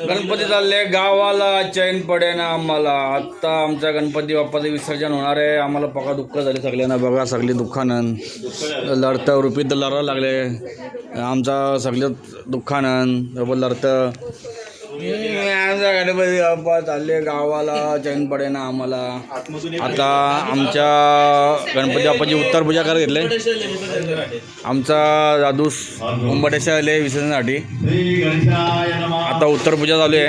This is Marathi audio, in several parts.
गणपती चालले गावाला चैन पडे ना आम्हाला. आत्ता आमच्या गणपती बाप्पाचं विसर्जन होणार आहे. आम्हाला पका दुःख झाले सगळ्यांना. बघा सगळी दुःखानं. लढतं रुपीत लढायला लागले. आमचा सगळे दुःखानं बरोबर लढतं. गणपती बाप्पा चालले गावाला चैन पडे ना आम्हाला. आता आमच्या गणपती बाप्पाची उत्तर पूजा करत घेतले. आमचा जादूस मुंबटेश्वर आले विसर्जनासाठी. आता उत्तर पूजा चालू आहे.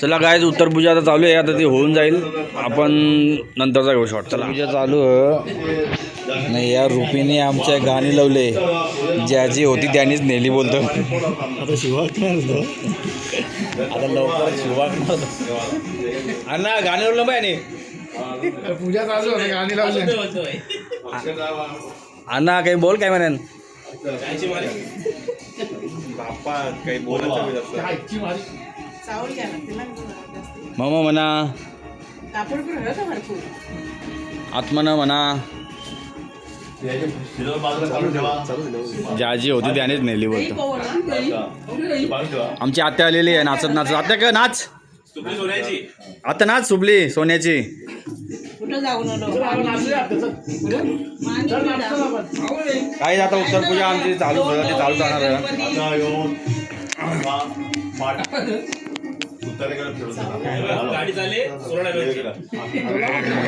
चला काय उत्तर पूजा आता चालू आहे. आता ती होऊन जाईल. आपण नंतरचा घेऊ शॉट चला. पूजा चालू नाही या रुपीने आमच्या गाणी लावले. ज्याची होती त्यानीच नेली बोलतो. आता शिवाकणार आता लवकर शिवाकणार अण्णा गाणी लावलं पाहिजे पूजा चालू आहे गाणी लावली. अण्णा काही बोल काय म्हणेन? बाप्पा काही बोलायचं आजची माझी चावल घ्या लागते ना जास्त. मामा म्हणा. कापड पण हवं का भरपूर. आत्मना म्हणा. ज्याची होती त्यानेच नेली काही बोलतो ना आमची आत्या आलेली आहे नाचत नाचत. आत्या का नाच. आता नाच सुबली सोन्याची. कुठं जाऊ नको काय आता उत्तर पूजा आमची चालू ती चालू जाणार आहे. गाडी चालले. सोळा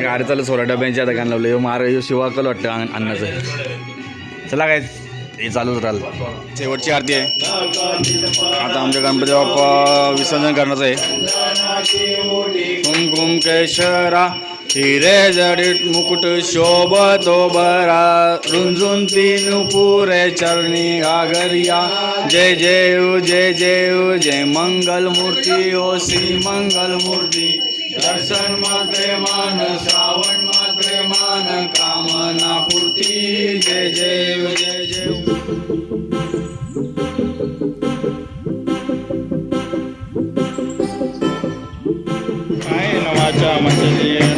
गाडी चालू सोळा डब्यांची. आता गाणं लावलं मार ह्यो शिवाकल वाटतं अन्न- अन्नाचं. चला काय हे चालूच राहिल. शेवटची आरती आहे. आता आमच्या गणपती बाप्पा विसर्जन करण्याचं आहे. कुमकुम केशरा हिरे जडित मुकुट शोभतो बरा रुंजून तीन पुरे चरणी घागरिया जय जय जय जय जय मंगल मूर्ती ओ श्री मंगल मूर्ती. दर्शन मात्रे मान श्रावण मात्रे मान कामना पूर्ती. जय जय जय जय.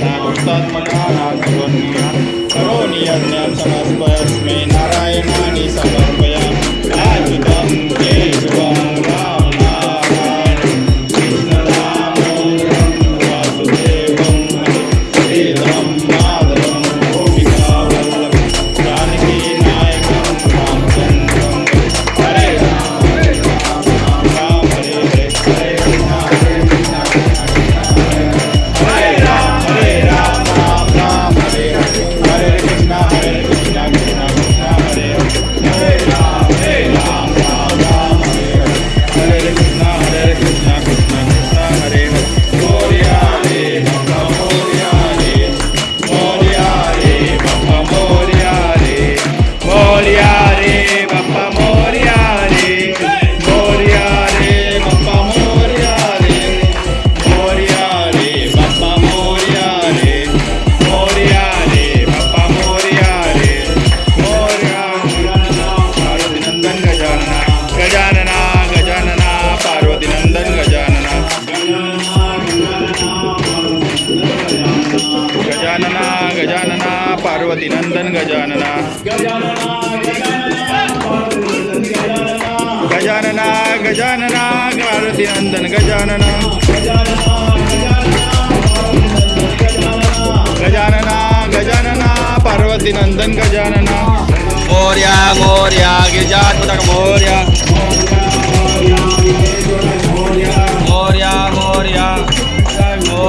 म्हणजे नागुतात्मका नागवन्या करोनि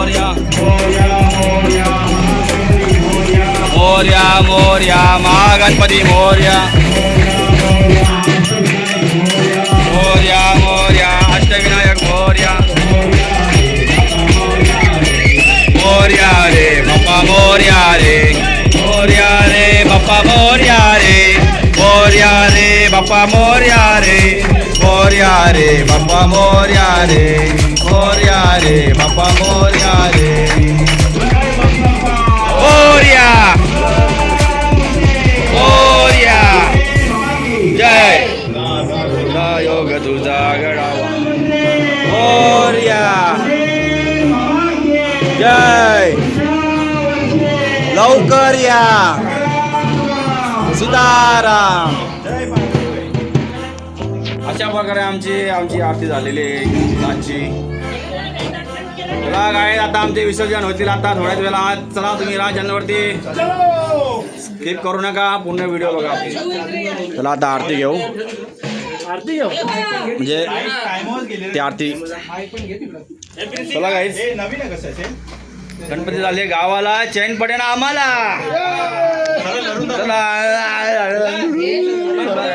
मोर्या मोर्या मोर्या महागणपती मोर्या मोर्या मोर्या अष्टविनायक मोर्या मोर्या रे बाप्पा मोर्या रे मोर्या रे बाप्पा मोर्या रे मोर्या रे बाप्पा मोर्या रे मोर्या रे बाप्पा मोर्या रे मोर्या रे बाप्पा मोर्या रे. मोर्या मोर्या. जय. योग तुझा घडावा मोर्या. जय. लवकर या. सुधाराम अशा प्रकारे आमची आमची आरती झालेली आहे आजची चला काय आता आमचे विसर्जन होतील आता थोड्याच वेळा चला तुम्ही राज चॅनलवरती स्किप करू नका पूर्ण व्हिडिओ बघा आपली. चला आता आरती घेऊ. आरती घेऊ? म्हणजे ती आरती. चला हे नवीन कसं गणपती झाले गावाला चैन पडे ना आम्हाला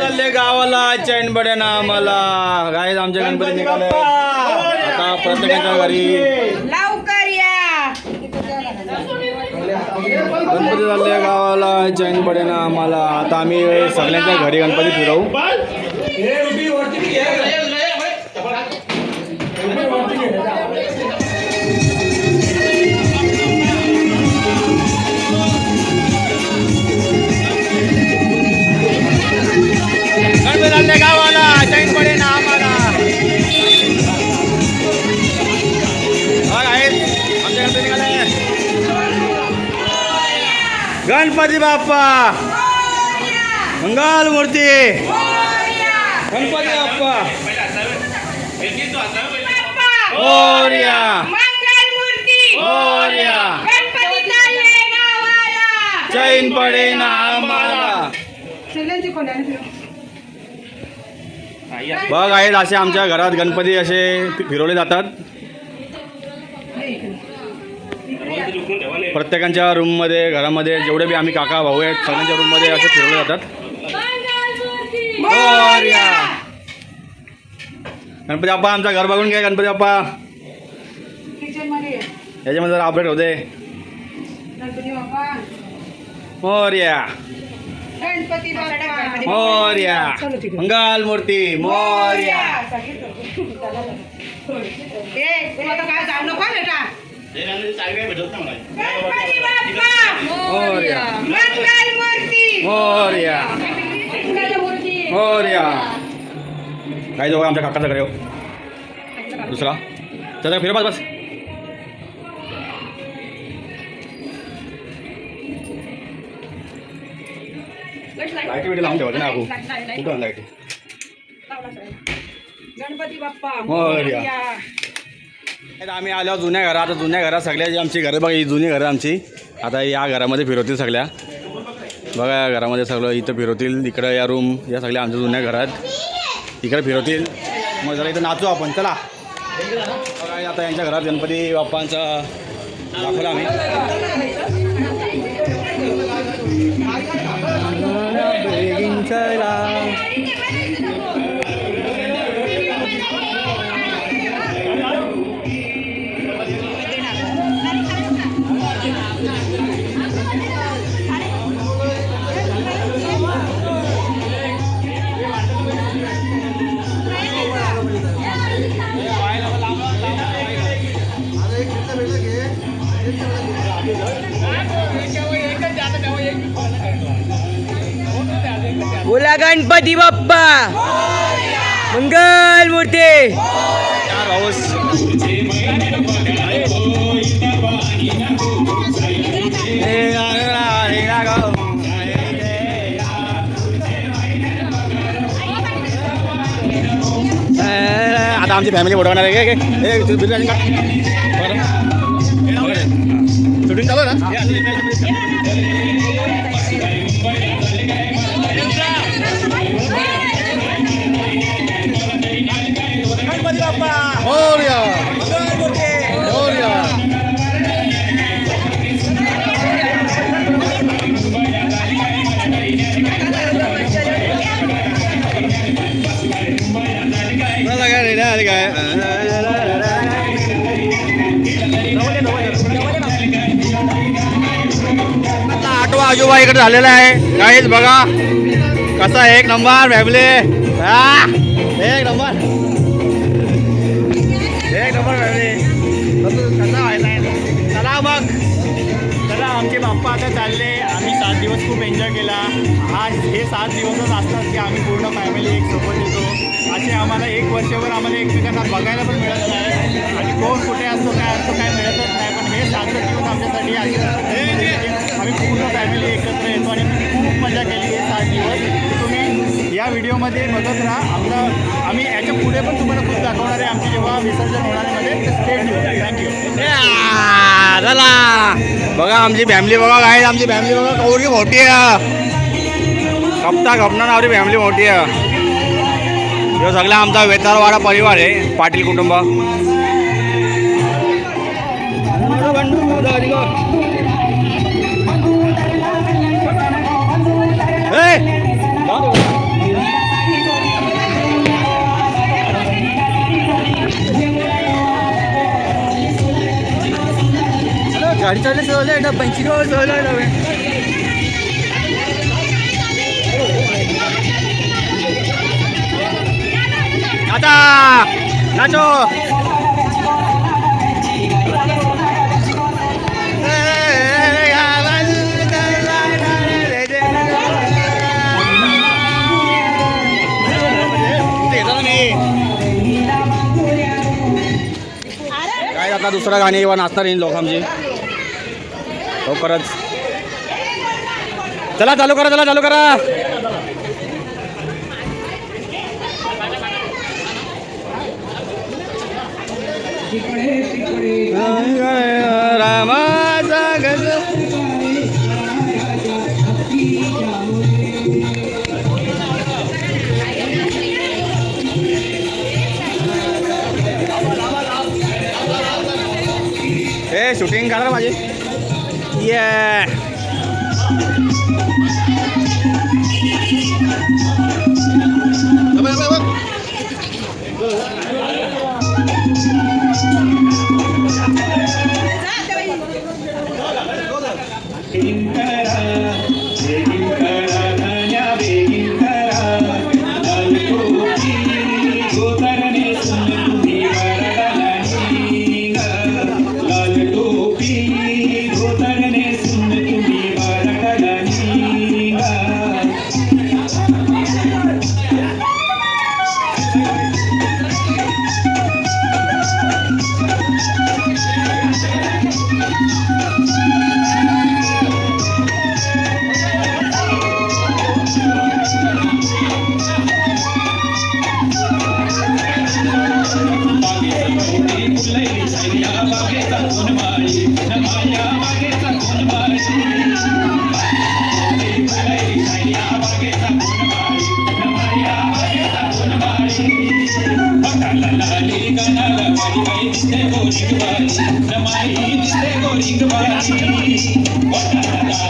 झाले गावाला चैन पडे ना आम्हाला. गाईस आमचे गणपती निघाले. आता प्रत्येकाच्या घरी. गणपती झाले गावाला चैन पडे ना आम्हाला. आता आम्ही सगळ्यांच्या घरी गणपती फिरवू. गणपती बाप्पा. मंगल मूर्ती. गणपती बाप्पा. मोरया मंगलमूर्ती चैन पडे ना आम्हाला बघ आहेत असे आमच्या घरात गणपती असे फिरवले जातात. प्रत्येकाच्या रूममध्ये घरामध्ये जेवढे बी आम्ही काका भाऊ आहेत सगळ्यांच्या रूममध्ये असे फिरवले जातात. मोरया गणपती बाप्पा आमचं घर बघून घ्या गणपती बाप्पा. याच्यामध्ये जरा अपडेट होते मोरया मोरया मंगल मूर्ती मोरया काय जाऊ मोरया मंगलमूर्ती मोरया मोरया काही जवळ आमच्या काकाचा घरी हो दुसरा त्याचा फिर बस बस लाईटी बिटी लावून ठेवायचं ना आपण कुठं लाईटी गणपती बाप्पा मोरया. आता आम्ही आलो जुन्या घरात आता जुन्या घरात सगळ्या जी आमची घरं बघा ही जुनी घरं आमची. आता या घरामध्ये फिरवतील सगळ्या. बघा या घरामध्ये सगळं इथं फिरवतील इकडं या रूम या सगळ्या आमच्या जुन्या घरात. इकडे फिरवतील. मग जरा इथं नाचू आपण चला. बघा आता यांच्या घरात गणपती बाप्पांचा दाखवला आम्ही. गणपती बाप्पा. मंगल मूर्ती. आता आमची फॅमिली बोलवणार आहे. शूटिंग चालू ना? आजोबा इकडे झालेला आहे. काहीच बघा. कसा एक नंबर फॅमिली. एक नंबर. एक नंबर फॅमिली. कसा व्हायला चला मग. चला आमचे बाप्पा आता चालले. आम्ही सात दिवस खूप एन्जॉय केला. हा हे सात दिवसच असतात की आम्ही पूर्ण फॅमिली एक सोबत येतो. असे आम्हाला एक वर्षभर आम्हाला एकमेकांना बघायला पण मिळत नाही. आणि कोण कुठे असतो काय असतो काय मिळतच नाही. पण हे सात दिवस आमच्यासाठी आहे आम्ही पूर्ण फॅमिली एकत्र येतो आणि खूप मजा केली आहे सात व्हिडिओमध्ये बघत राहा. आमचा आम्ही याच्यापुढे पण तुम्हाला खूप दाखवणार आहे. आमची जेव्हा विसर्जन होणार आहे थँक्यू चला. बघा आमची फॅमिली बघा काय आमची फॅमिली बघा कवरी मोठी आहे. कपता घपणार आवडी फॅमिली मोठी आहे. ह्यो सगळा आमचा वेतारवाडा परिवार आहे पाटील कुटुंब. ए! गाडी चालले सहल डब्यांची सहल आता नाचो काय आता दुसरा गाणी किंवा नाचणार येईल लोक आमची लवकरच हो, चला चालू करा चला चालू करा. रामा. शूटिंग करा माझी ये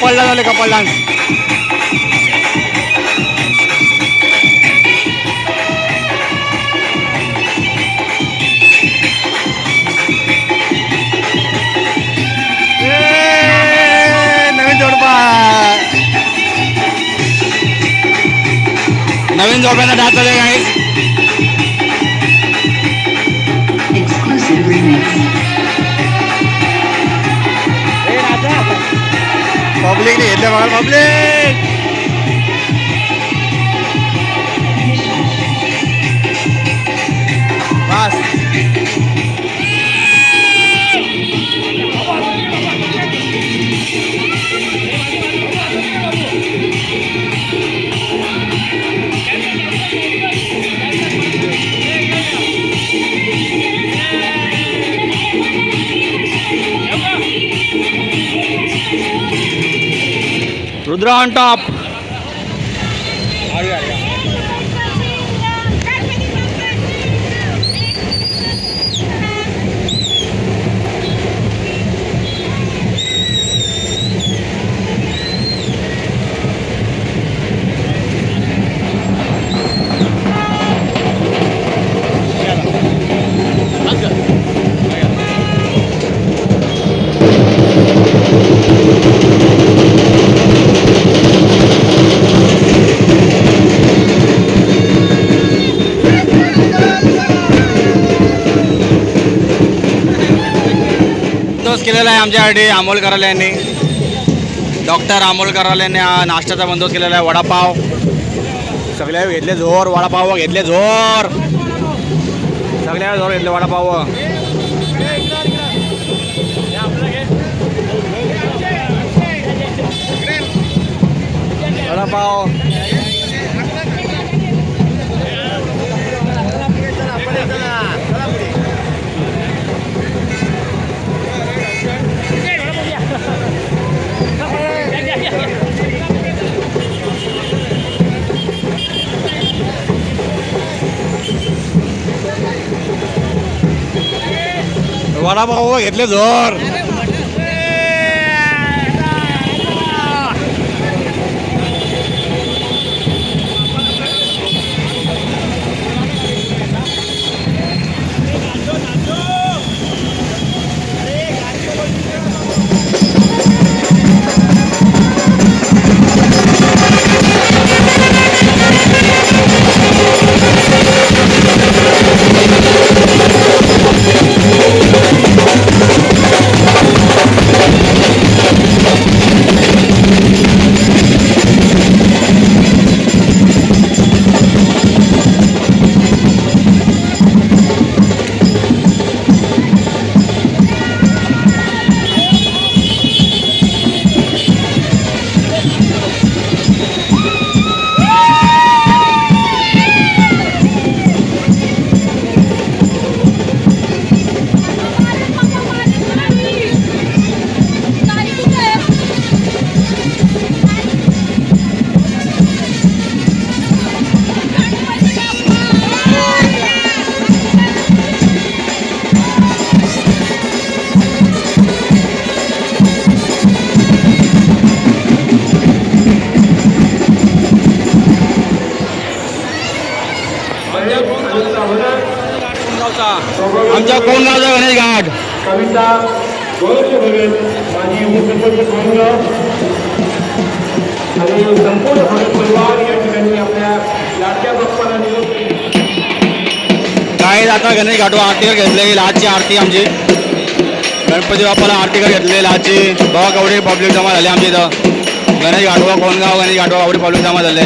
कपल डान्स आले कपल डान्स नवीन जोडपा. नवीन जोडप्यांना डान्स आले काही पब्लिक नाही घेतले बघा Mudra on top. आमच्यासाठी अमोल कराले यांनी डॉक्टर अमोल यांनी नाश्त्याचा बंदोबस्त केलेला आहे वडापाव. सगळ्या घेतले जोर वडापाव घेतले जोर. सगळ्या जोर घेतले वडापाव. वडापाव. वडापाव घेतले जोर आमच्या कोणगावचा गणेश घाट? कविता माझी आणि संपूर्ण भगत परिवार या ठिकाणी आपल्या लाडक्या बाप्पाला निरोप काय आता गणेश घाटो आरतीवर घेतले गेली आजची आरती आमची. गणपती बाप्पाला आरतीकर घेतलेली आजची बघा केवढी पब्लिक जमा झाली आमच्या इथं. गणेश घाटवा कोणगाव गणेश घाटवा एवढी पब्लिक जमा झाले.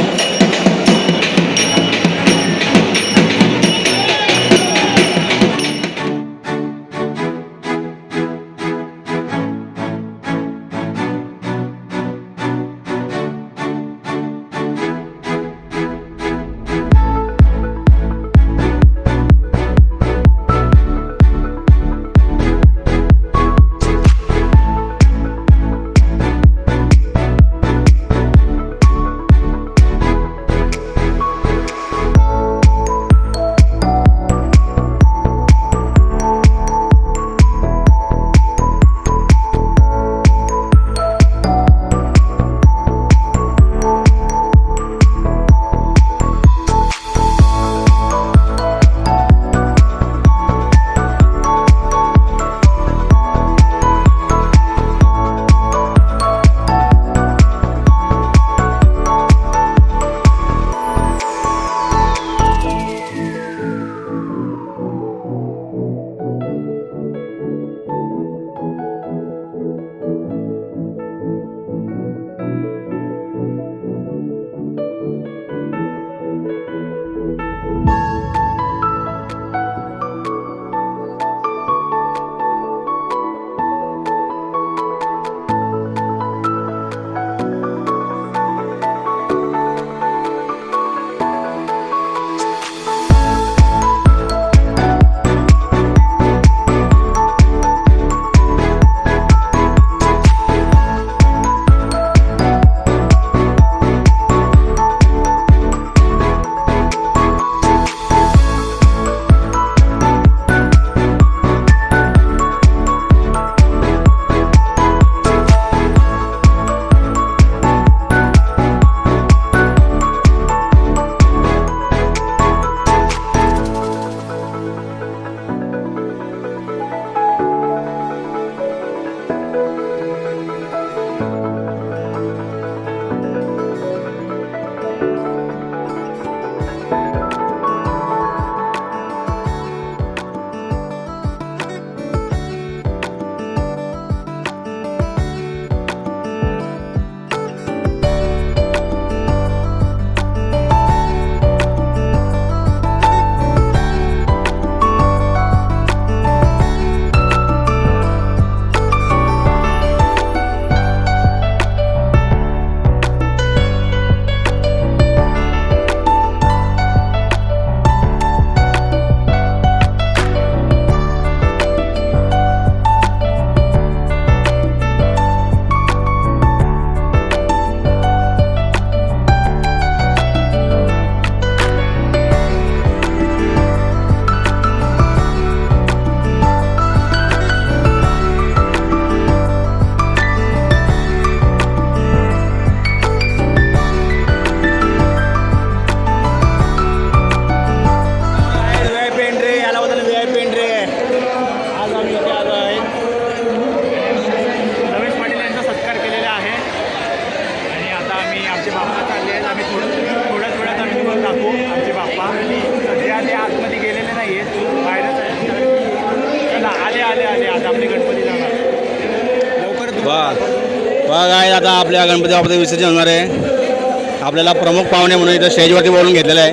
आपल्या गणपती बाप्पाचं विसर्जन होणार आहे. आपल्याला प्रमुख पाहुणे म्हणून इथं स्टेजवरती बोलून घेतलेलं आहे.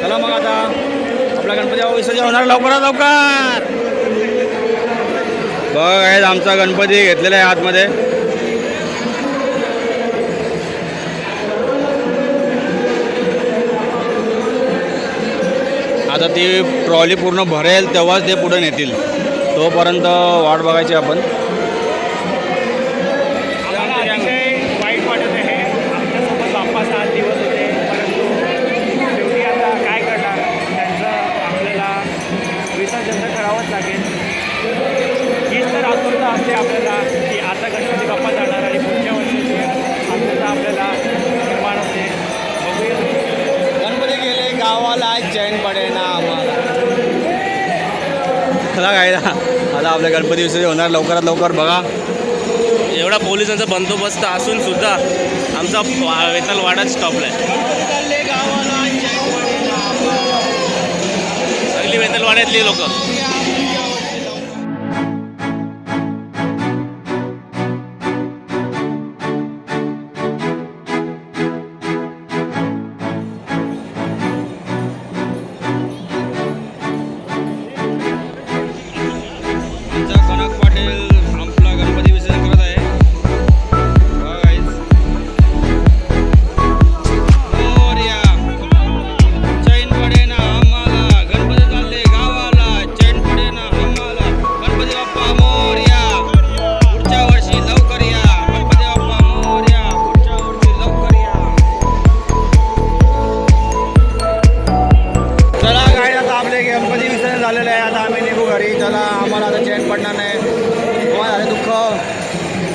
चला मग आता आपला गणपती बाबा विसर्जन होणार लवकरात लवकर. बघ आहेत आमचा गणपती घेतलेला आहे आतमध्ये. आता ती ट्रॉली पूर्ण भरेल तेव्हाच ते पुढे नेतील. तोपर्यंत वाट बघायची आपण. चला कायदा आता आपल्या गणपती विसर्जन होणार. लवकरात लवकर बघा. एवढा पोलिसांचा बंदोबस्त असून सुद्धा आमचा वा- वेताल स्टॉपला आहे. सगळी वेतलवाड्यातली लोक.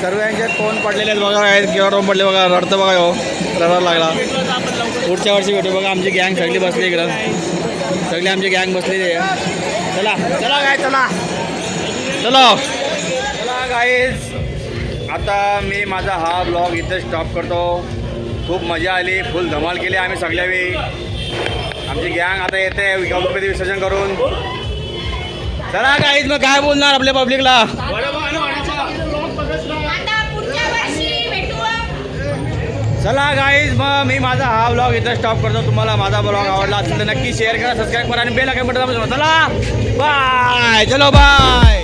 सर्वांचे तोंड पडलेले आहेत बघा आहेत किंवा रोम पडले बघा रडतं बघा हो रडायला लागला. पुढच्या वर्षी भेटू बघा आमची गँग सगळी बसली इकडं. सगळी आमची गँग बसलेली आहे. चला चला काय चला. चला. चला गाईज आता मी माझा हा ब्लॉग इथं स्टॉप करतो. खूप मजा आली फुल धमाल केली आम्ही सगळ्या वेळी आमची गँग आता येते गणपती विसर्जन करून. चला काहीच मग काय बोलणार आपल्या पब्लिकला चला गाईज मग मी माझा हा ब्लॉग इथं स्टॉप करतो. तुम्हाला माझा ब्लॉग आवडला असेल तर नक्की शेअर करा सबस्क्राईब करा आणि बेल आयकॉन बटन चला. बाय चलो बाय